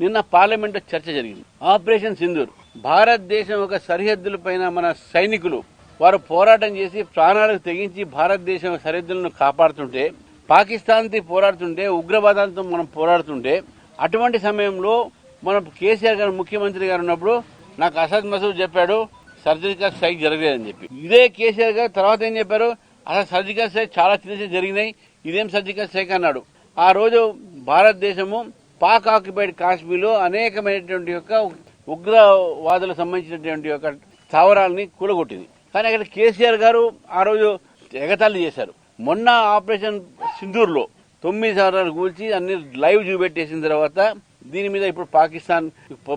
నిన్న పార్లమెంట్ చర్చ జరిగింది. ఆపరేషన్ సింధూర్. భారతదేశం ఒక సరిహద్దుల పైన మన సైనికులు. వారు పోరాటం చేసి ప్రాణాలకు తెగించి భారతదేశం సరిహద్దులను కాపాడుతుంటే పాకిస్తాన్తో పోరాడుతుంటే ఉగ్రవాదాలతో మనం పోరాడుతుంటే అటువంటి సమయంలో మనం కేసీఆర్ గారు ముఖ్యమంత్రి గారు ఉన్నప్పుడు నాకు అసద్ మసూద్ చెప్పాడు సర్జికల్ స్ట్రైక్ జరగలేదని చెప్పి. ఇదే కేసీఆర్ గారు తర్వాత ఏం చెప్పారు? అసలు సర్జికల్ స్ట్రైక్ చాలా చిన్న జరిగినాయి ఇదేం సర్జికల్ స్ట్రైక్ అన్నాడు. ఆ రోజు భారతదేశము పాక్ ఆక్యుపైడ్ కాశ్మీర్లో అనేకమైనటువంటి యొక్క ఉగ్రవాదులకు సంబంధించినటువంటి యొక్క స్థావరాలని కూలగొట్టింది. కానీ అక్కడ కేసీఆర్ గారు ఆ రోజు ఎగతాళి చేశారు. మొన్న ఆపరేషన్ సింధూర్లో తొమ్మిది సంవత్సరాలు కూల్చి అన్ని లైవ్ చూపెట్టేసిన తర్వాత దీని మీద ఇప్పుడు పాకిస్తాన్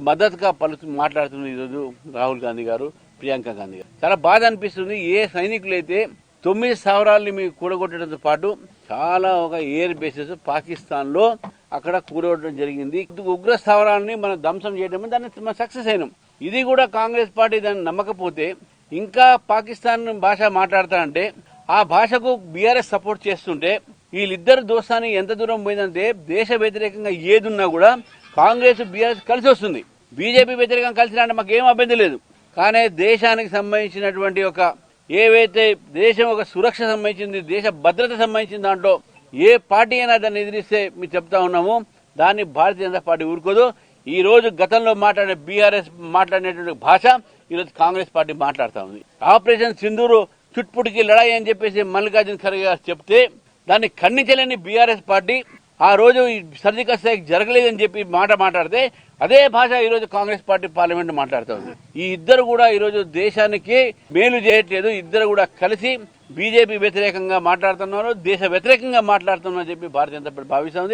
మద్దతుగా పలు మాట్లాడుతుంది ఈరోజు రాహుల్ గాంధీ గారు ప్రియాంక గాంధీ గారు. చాలా బాధ అనిపిస్తుంది. ఏ సైనికులైతే తొమ్మిది స్థావరాలని మీకు కూడగొట్టడంతో పాటు చాలా ఒక ఎయిర్ బేసెస్ పాకిస్తాన్లో అక్కడ కూరవడం జరిగింది. ఉగ్ర స్థావరాన్ని మనం ధ్వంసం చేయడం దాన్ని మనం సక్సెస్ అయినాం. ఇది కూడా కాంగ్రెస్ పార్టీ దాన్ని నమ్మకపోతే ఇంకా పాకిస్తాన్ భాష మాట్లాడతారంటే ఆ భాషకు బీఆర్ఎస్ సపోర్ట్ చేస్తుంటే వీళ్ళిద్దరు దోస్తాన్ని ఎంత దూరం పోయిందంటే దేశ వ్యతిరేకంగా ఏదున్నా కూడా కాంగ్రెస్ బీఆర్ఎస్ కలిసి వస్తుంది. బీజేపీ వ్యతిరేకంగా కలిసి అంటే మాకు ఏం అభ్యంతరం లేదు. కానీ దేశానికి సంబంధించినటువంటి ఒక ఏవైతే దేశం ఒక సురక్ష సంబంధించింది దేశ భద్రత సంబంధించిన దాంట్లో ఏ పార్టీ అయినా దాన్ని ఎదిరిస్తే మీరు చెప్తా ఉన్నాము. దాన్ని భారతీయ జనతా పార్టీ ఊరుకోదు. ఈ రోజు గతంలో మాట్లాడే బీఆర్ఎస్ మాట్లాడినటువంటి భాష ఈ రోజు కాంగ్రెస్ పార్టీ మాట్లాడుతా ఉంది. ఆపరేషన్ సింధూరు చుట్టుపుటికి లడాయి అని చెప్పేసి మల్లికార్జున ఖర్గే గారు చెప్తే దాన్ని ఖండించలేని బీఆర్ఎస్ పార్టీ ఆ రోజు ఈ సర్జికల్ స్ట్రైక్ జరగలేదని చెప్పి మాట మాట్లాడితే అదే భాష ఈరోజు కాంగ్రెస్ పార్టీ పార్లమెంట్ మాట్లాడుతుంది ఈ ఇద్దరు కూడా ఈ రోజు దేశానికి మేలు చేయట్లేదు. ఇద్దరు కూడా కలిసి బీజేపీ వ్యతిరేకంగా మాట్లాడుతున్నారు దేశ వ్యతిరేకంగా మాట్లాడుతున్నారని చెప్పి భారతీయ జనతా పార్టీ భావిస్తోంది